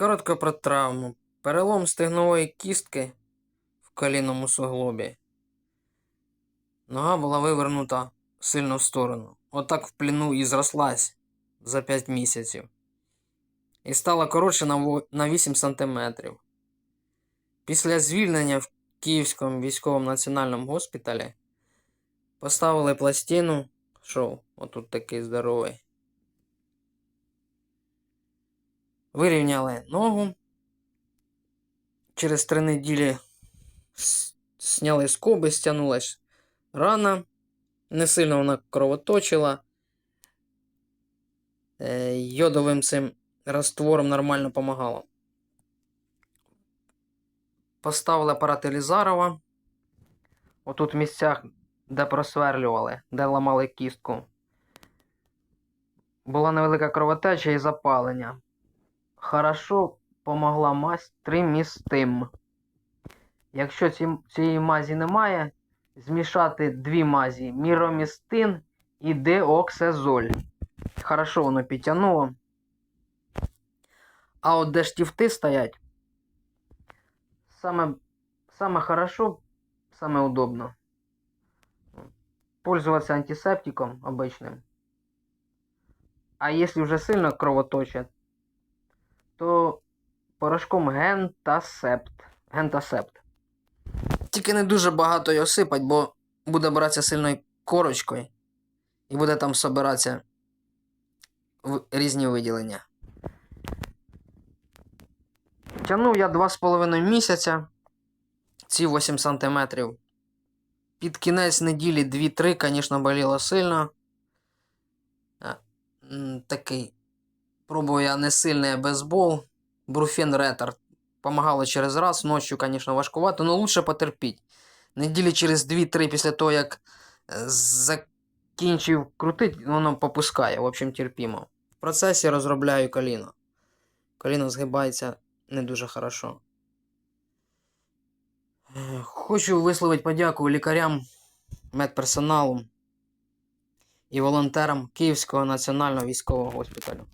Коротко про травму. Перелом стегнової кістки в колінному суглобі. Нога була вивернута сильно в сторону. Отак в пліну і зрослась за 5 місяців. І стала коротше на 8 сантиметрів. Після звільнення в Київському військовому національному госпіталі поставили пластину. Шов, отут такий здоровий. Вирівняли ногу. Через три неділі сняли скоби, стягнулась рана. Не сильно вона кровоточила. Е, Йодовим цим раствором нормально допомагало. Поставили апарат Елізарова. Отут в місцях, де просверлювали, де ламали кістку. Була невелика кровотеча і запалення. Хорошо помогла мазь тримістим. Якщо ці, цієї мазі немає, змішати дві мазі міромістин і деоксезоль. Хорошо воно підтягнуло. А от де штифти стоять, саме, саме хорошо, саме удобно. Пользоваться антисептиком обычным. А если уже сильно кровоточит, то порошком гентасепт. Гентасепт. Тільки не дуже багато його сипать, бо буде братися сильною корочкою і буде там собиратися в різні виділення. Тягнув я 2,5 місяця, ці 8 сантиметрів. Під кінець неділі 2-3, звісно, боліло сильно. Такий. Пробую я не сильний бейсбол. Бруфен ретард. Помагало через раз. Ночью, звісно, важкувато, але лучше потерпіть. Неділі через 2-3 після того, як е, закінчив крутить, воно попускає. В общем, терпімо. В процесі розробляю коліно. Коліно згибається не дуже хорошо. Хочу висловити подяку лікарям, медперсоналу і волонтерам Київського національного військового госпіталю.